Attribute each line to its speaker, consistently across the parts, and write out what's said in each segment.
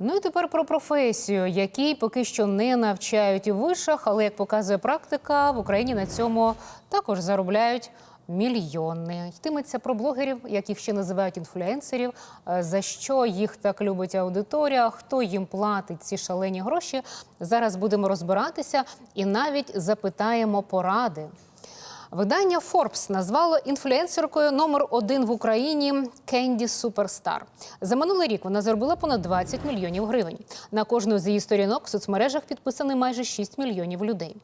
Speaker 1: Ну і тепер про професію, якій поки що не навчають у вишах, але як показує практика, в Україні на цьому також заробляють. Мільйони йтиметься про блогерів, яких ще називають інфлюенсерів. Е, За що їх так любить аудиторія? Хто їм платить ці шалені гроші? Зараз будемо розбиратися і навіть запитаємо поради. Видання Forbes назвало інфлюенсеркою номер один в Україні Кенді Суперстар. За минулий рік вона заробила понад 20 мільйонів гривень. На кожну з її сторінок в соцмережах підписані майже 6 мільйонів людей.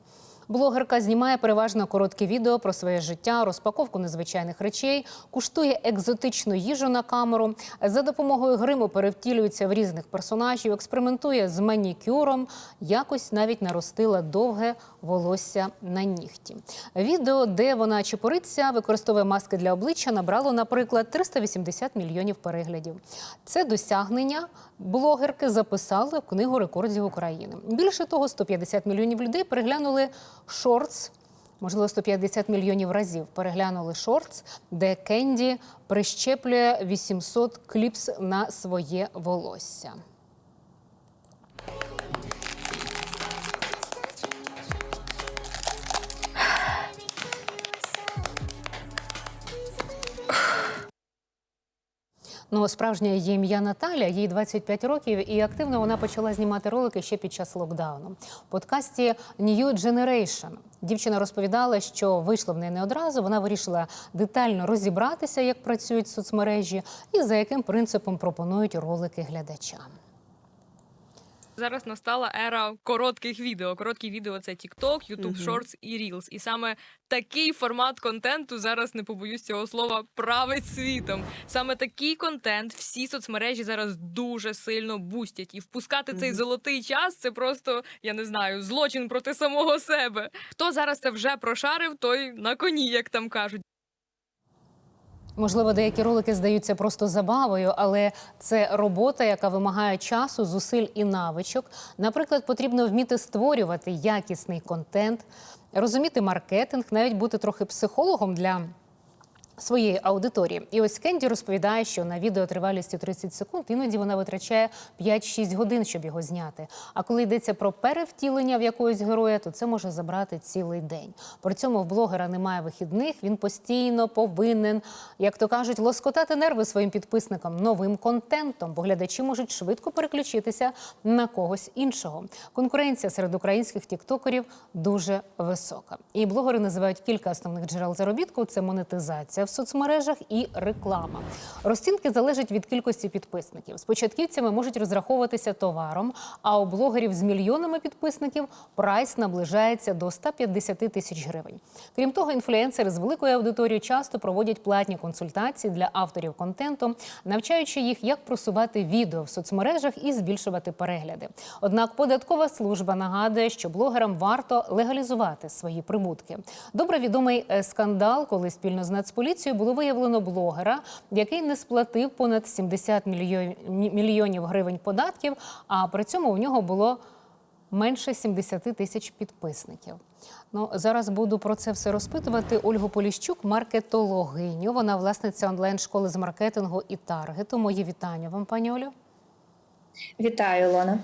Speaker 1: Блогерка знімає переважно короткі відео про своє життя, розпаковку незвичайних речей, куштує екзотичну їжу на камеру. За допомогою гриму перевтілюється в різних персонажів, експериментує з манікюром, якось навіть наростила довге волосся на нігті. Відео, де вона чепуриться, використовує маски для обличчя, набрало, наприклад, 380 мільйонів переглядів. Це досягнення блогерки записали в книгу рекордів України. Більше того, 150 мільйонів людей переглянули шортс. Можливо, 150 мільйонів разів переглянули шортс, де Кенді прищеплює 800 кліпс на своє волосся. Ну, справжнє її ім'я Наталя, їй 25 років, і активно вона почала знімати ролики ще під час локдауну. В подкасті New Generation дівчина розповідала, що вийшло в неї не одразу. Вона вирішила детально розібратися, як працюють соцмережі, і за яким принципом пропонують ролики глядачам.
Speaker 2: Зараз настала ера коротких відео. Короткі відео це TikTok, YouTube. Shorts і Reels. І саме такий формат контенту зараз не побоюсь цього слова править світом. Саме такий контент всі соцмережі зараз дуже сильно бустять. І впускати цей золотий час це просто я не знаю злочин проти самого себе. Хто зараз це вже прошарив, той на коні, як там кажуть.
Speaker 1: Можливо, деякі ролики здаються просто забавою, але це робота, яка вимагає часу, зусиль і навичок. Наприклад, потрібно вміти створювати якісний контент, розуміти маркетинг, навіть бути трохи психологом для. Своєї аудиторії, і ось Кенді розповідає, що на відео тривалістю 30 секунд іноді вона витрачає 5-6 годин, щоб його зняти. А коли йдеться про перевтілення в якогось героя, то це може забрати цілий день. При цьому в блогера немає вихідних. Він постійно повинен, як то кажуть, лоскотати нерви своїм підписникам новим контентом, бо глядачі можуть швидко переключитися на когось іншого. Конкуренція серед українських тіктокерів дуже висока. І блогери називають кілька основних джерел заробітку: це монетизація в соцмережах і реклама. Розцінки залежать від кількості підписників. З початківцями можуть розраховуватися товаром, а у блогерів з мільйонами підписників прайс наближається до 150 тисяч гривень. Крім того, інфлюенсери з великою аудиторією часто проводять платні консультації для авторів контенту, навчаючи їх, як просувати відео в соцмережах і збільшувати перегляди. Однак податкова служба нагадує, що блогерам варто легалізувати свої прибутки. Добре відомий е, скандал, коли спільно з Нацполіцією було виявлено блогера, який не сплатив понад 70 мільйонів, гривень податків, а при цьому у нього було менше 70 тисяч підписників. Ну зараз буду про це все розпитувати. Ольгу Поліщук, маркетологиню. Вона власниця онлайн-школи з маркетингу і таргету. Мої вітання вам, пані Олю.
Speaker 3: Вітаю, Ілона.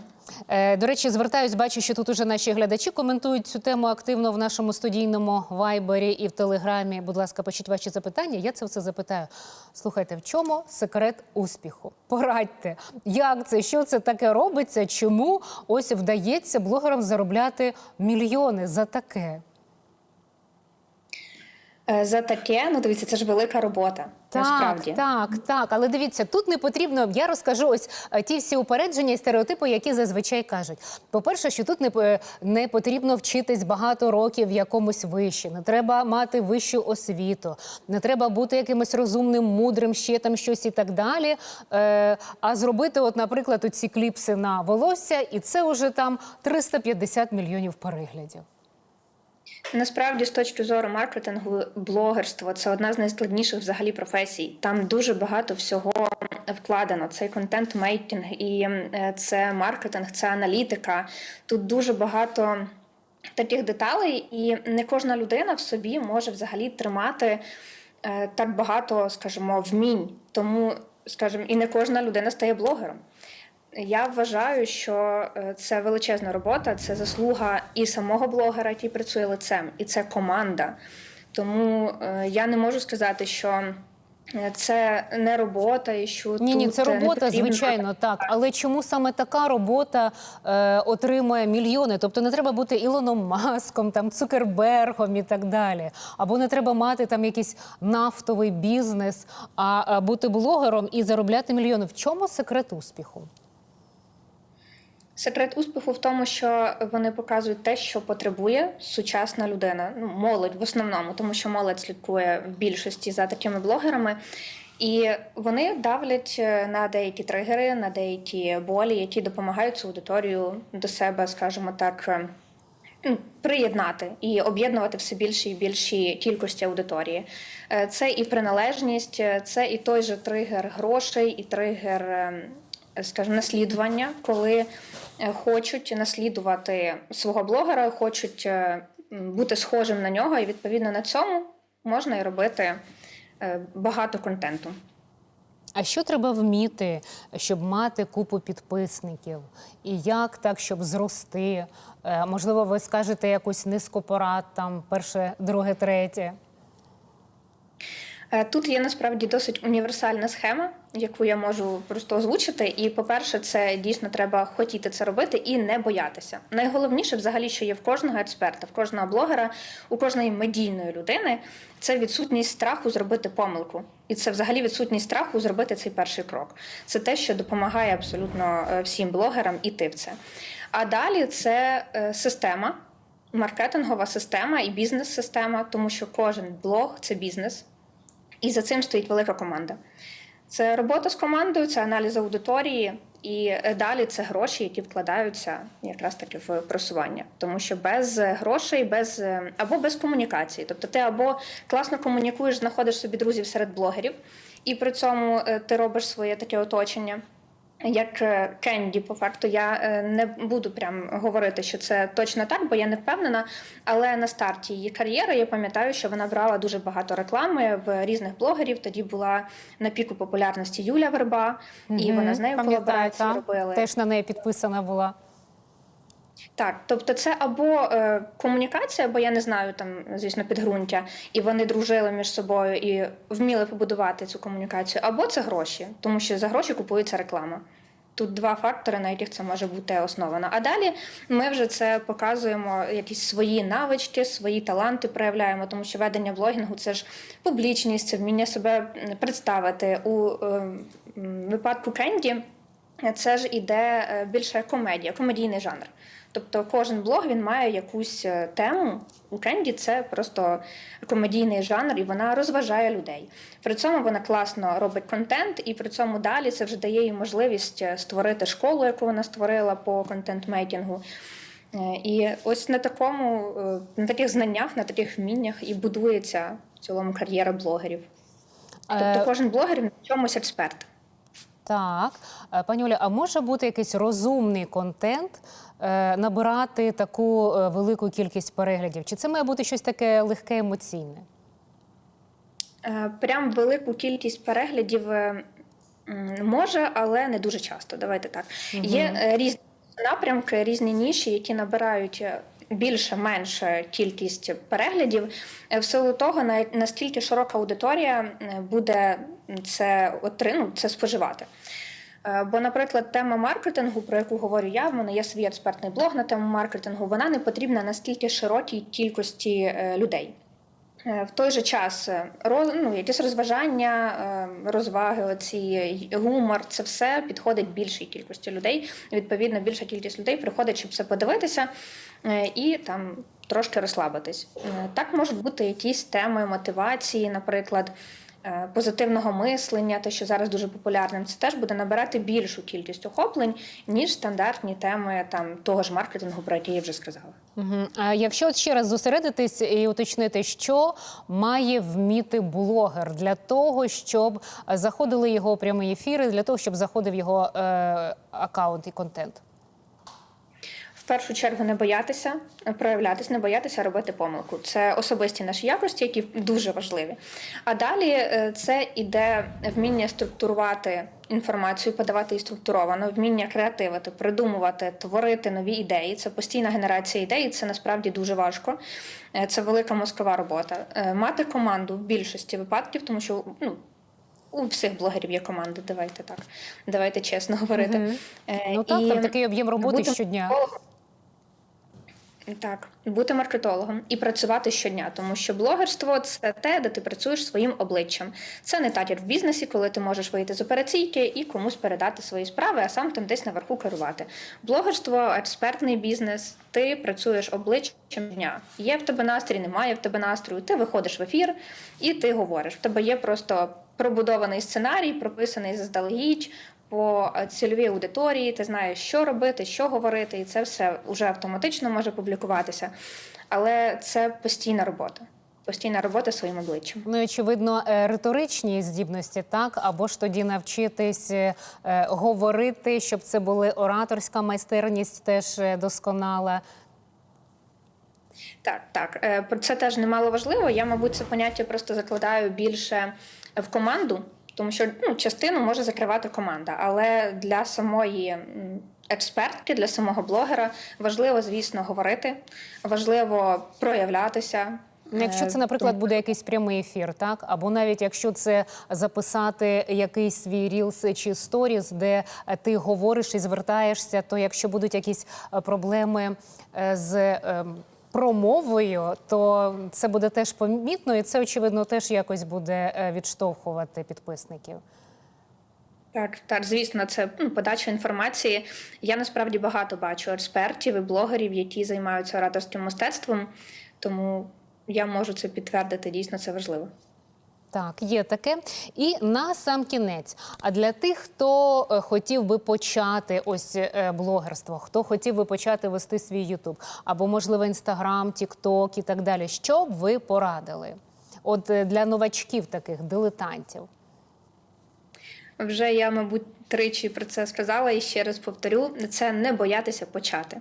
Speaker 1: Е, До речі, звертаюсь, бачу, що тут уже наші глядачі коментують цю тему активно в нашому студійному вайбері і в телеграмі. Будь ласка, пишіть ваші запитання. Я це все запитаю. Слухайте, в чому секрет успіху? Порадьте, як це, що це таке робиться? Чому ось вдається блогерам заробляти мільйони за таке?
Speaker 3: Е, За таке, ну дивіться, це ж велика робота.
Speaker 1: Так,
Speaker 3: насправді.
Speaker 1: так, так. Але дивіться, тут не потрібно. Я розкажу ось е, ті всі упередження і стереотипи, які зазвичай кажуть. По-перше, що тут не, не потрібно вчитись багато років в якомусь виші, не треба мати вищу освіту, не треба бути якимось розумним, мудрим, ще там щось і так далі. Е, а зробити, от, наприклад, ці кліпси на волосся, і це вже там 350 мільйонів переглядів.
Speaker 3: Насправді, з точки зору маркетингу, блогерство це одна з найскладніших взагалі професій. Там дуже багато всього вкладено. Це контент мейкінг, і е, це маркетинг, це аналітика. Тут дуже багато. Таких деталей, і не кожна людина в собі може взагалі тримати е, так багато, скажімо, вмінь. Тому, скажімо, і не кожна людина стає блогером. Я вважаю, що е, це величезна робота, це заслуга і самого блогера, який працює лицем, і це команда. Тому е, я не можу сказати, що е, це не робота, і що
Speaker 1: Ні, ні,
Speaker 3: тут
Speaker 1: це робота,
Speaker 3: потрібно-
Speaker 1: звичайно, так. Але чому саме така робота е, отримує мільйони? Тобто не треба бути Ілоном Маском, там Цукербергом і так далі. Або не треба мати там якийсь нафтовий бізнес, а, а бути блогером і заробляти мільйони. В чому секрет успіху?
Speaker 3: Секрет успіху в тому, що вони показують те, що потребує сучасна людина, ну молодь в основному, тому що молодь слідкує в більшості за такими блогерами. І вони давлять е, на деякі тригери, на деякі болі, які допомагають цю аудиторію до себе, скажімо так, е, ну, приєднати і об'єднувати все більші і більші кількості аудиторії. Е, Це і приналежність, це і той же тригер грошей, і тригер, е, скажімо, наслідування, коли е, хочуть наслідувати свого блогера, хочуть е, бути схожим на нього, і відповідно на цьому можна і робити е, багато контенту.
Speaker 1: А що треба вміти, щоб мати купу підписників? І як так, щоб зрости? Можливо, ви скажете якусь низку порад, там перше, друге, третє.
Speaker 3: Тут є насправді досить універсальна схема, яку я можу просто озвучити. І, по-перше, це дійсно треба хотіти це робити і не боятися. Найголовніше, взагалі, що є в кожного експерта, в кожного блогера, у кожної медійної людини, це відсутність страху зробити помилку. І це взагалі відсутність страху зробити цей перший крок. Це те, що допомагає абсолютно е, всім блогерам іти в це. А далі це е, система. Маркетингова система і бізнес-система, тому що кожен блог це бізнес. І за цим стоїть велика команда. Це робота з командою, це аналіз аудиторії, і е, далі це гроші, які вкладаються якраз таки в просування. Тому що без е, грошей, без е, або без комунікації. Тобто ти або класно комунікуєш, знаходиш собі друзів серед блогерів, і при цьому ти робиш своє таке оточення. Як е, Кенді, по факту, я е, не буду прям говорити, що це точно так, бо я не впевнена. Але на старті її кар'єри я пам'ятаю, що вона брала дуже багато реклами в різних блогерів. Тоді була на піку популярності Юля Верба, і
Speaker 1: Мгм,
Speaker 3: вона з нею колаборацію
Speaker 1: та.
Speaker 3: робили.
Speaker 1: Теж на неї підписана була.
Speaker 3: Так, тобто це або е, комунікація, бо я не знаю там, звісно, підґрунтя, і вони дружили між собою і вміли побудувати цю комунікацію, або це гроші, тому що за гроші купується реклама. Тут два фактори, на яких це може бути основано. А далі ми вже це показуємо, якісь свої навички, свої таланти проявляємо, тому що ведення блогінгу це ж публічність, це вміння себе представити у е, випадку Кенді. Це ж іде е, більше комедія, комедійний жанр. Тобто кожен блог він має якусь е, тему. У Кенді це просто комедійний жанр, і вона розважає людей. При цьому вона класно робить контент, і при цьому далі це вже дає їй можливість е, створити школу, яку вона створила по контент-мейкінгу. Е, І ось на такому, на таких знаннях, на таких вміннях і будується в цілому кар'єра блогерів. Тобто кожен блогер в чомусь експерт.
Speaker 1: Так, пані Оля, а може бути якийсь розумний контент, набирати таку е, велику кількість переглядів? Чи це має бути щось таке легке емоційне?
Speaker 3: Е, Прям велику кількість переглядів е, може, але не дуже часто. Давайте так. Є е, різні напрямки, різні ніші, які набирають е, більше-менше кількість переглядів. Е, В силу того, на- наскільки широка аудиторія е, буде це отри- ну, це споживати. Е, Бо, наприклад, тема маркетингу, про яку говорю я, в мене є свій експертний блог на тему маркетингу, вона не потрібна настільки широкій кількості е, людей. Е, В той же час роз, ну, якісь розважання, розваги, оці гумор, це все підходить більшій кількості людей. Відповідно, більша кількість людей приходить, щоб це подивитися і там трошки розслабитись. Так можуть бути якісь теми мотивації, наприклад. Е, Позитивного мислення, те, що зараз дуже популярним, це теж буде набирати більшу кількість охоплень, ніж стандартні теми там того ж маркетингу, про який я вже сказала.
Speaker 1: Угу. А якщо ще раз зосередитись і уточнити, що має вміти блогер для того, щоб заходили його прямі ефіри, для того, щоб заходив його е, аккаунт і контент?
Speaker 3: Першу чергу не боятися проявлятися, не боятися робити помилку. Це особисті наші якості, які дуже важливі. А далі е, це іде вміння структурувати інформацію, подавати її структуровано, вміння креативити, придумувати, творити нові ідеї. Це постійна генерація ідей. і Це насправді дуже важко. Е, Це велика мозкова робота. Е, Мати команду в більшості випадків, тому що ну. У всіх блогерів є команди, давайте так. Давайте чесно говорити.
Speaker 1: Мгм.
Speaker 3: Е,
Speaker 1: Ну так,
Speaker 3: і
Speaker 1: там такий об'єм роботи
Speaker 3: бути
Speaker 1: щодня.
Speaker 3: Так, бути маркетологом і працювати щодня, тому що блогерство це те, де ти працюєш своїм обличчям. Це не татір в бізнесі, коли ти можеш вийти з операційки і комусь передати свої справи, а сам там десь наверху керувати. Блогерство, експертний бізнес. Ти працюєш обличчям дня. Є в тебе настрій, немає в тебе настрою. Ти виходиш в ефір і ти говориш. В тебе є просто пробудований сценарій, прописаний заздалегідь по е, цільовій аудиторії, ти знаєш, що робити, що говорити, і це все вже автоматично може публікуватися. Але це постійна робота. Постійна робота своїм обличчям.
Speaker 1: Ну, і, очевидно, е, риторичні здібності, так або ж тоді навчитись е, е, говорити, щоб це були ораторська майстерність, теж досконала.
Speaker 3: Так, так. Про це теж немало важливо. Я, мабуть, це поняття просто закладаю більше в команду, тому що ну, частину може закривати команда. Але для самої експертки, для самого блогера важливо, звісно, говорити, важливо проявлятися.
Speaker 1: Ну, Якщо
Speaker 3: Е,
Speaker 1: це, наприклад, буде якийсь прямий ефір, так або навіть якщо це записати якийсь свій рілс чи сторіс, де е, ти говориш і звертаєшся, то якщо будуть якісь е, проблеми з ем, промовою, то це буде теж помітно, і це очевидно теж якось буде е, відштовхувати підписників.
Speaker 3: Так, так, звісно, це ну, подача інформації. Я насправді багато бачу експертів і блогерів, які займаються ораторським мистецтвом, тому я можу це підтвердити. Дійсно, це важливо.
Speaker 1: Так, є таке. І на сам кінець. А для тих, хто е, хотів би почати ось е, блогерство, хто хотів би почати вести свій Ютуб, або можливо Інстаграм, Тікток і так далі, що б ви порадили? От е, для новачків таких дилетантів.
Speaker 3: Вже я, мабуть, тричі про це сказала і ще раз повторю: це не боятися почати.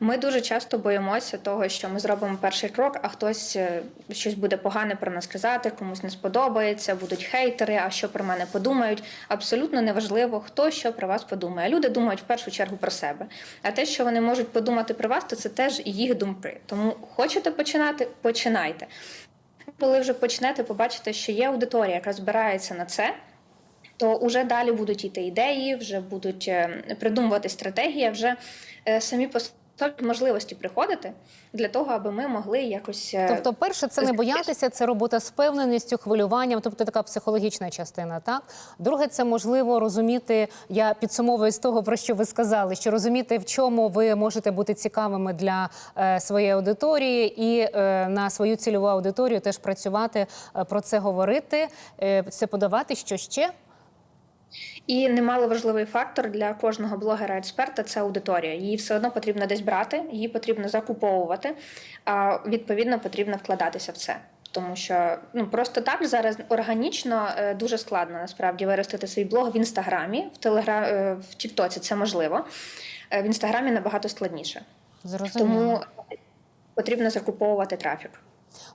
Speaker 3: Ми дуже часто боїмося того, що ми зробимо перший крок, а хтось е, щось буде погане про нас казати, комусь не сподобається, будуть хейтери, а що про мене подумають. Абсолютно неважливо, хто що про вас подумає. Люди думають в першу чергу про себе. А те, що вони можуть подумати про вас, то це теж їх думки. Тому хочете починати, починайте. Коли вже почнете, побачите, що є аудиторія, яка збирається на це то вже далі будуть йти ідеї, вже будуть е, придумувати стратегії, вже е, самі по собі можливості приходити для того, аби ми могли якось е,
Speaker 1: Тобто, перше, це не боятися, це робота з впевненістю, хвилюванням, тобто така психологічна частина. Так, друге, це можливо розуміти. Я підсумовую з того, про що ви сказали, що розуміти, в чому ви можете бути цікавими для е, своєї аудиторії, і е, на свою цільову аудиторію теж працювати, е, про це говорити, е, це подавати. Що ще?
Speaker 3: І немало важливий фактор для кожного блогера-експерта це аудиторія. Її все одно потрібно десь брати, її потрібно закуповувати, а відповідно потрібно вкладатися в це. Тому що ну просто так зараз органічно е, дуже складно насправді виростити свій блог в інстаграмі, в телегра... е, в Тіктоці це можливо. Е, В інстаграмі набагато складніше.
Speaker 1: Зрозуміло.
Speaker 3: Тому потрібно закуповувати трафік.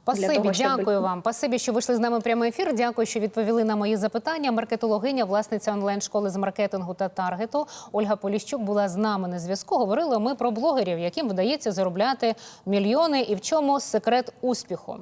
Speaker 1: Пасибі,
Speaker 3: того, щоб-
Speaker 1: дякую вам. Пасибі, що вийшли з нами в прямий ефір. Дякую, що відповіли на мої запитання. Маркетологиня, власниця онлайн-школи з маркетингу та таргету Ольга Поліщук була з нами на зв'язку. Говорили ми про блогерів, яким вдається заробляти мільйони, і в чому секрет успіху.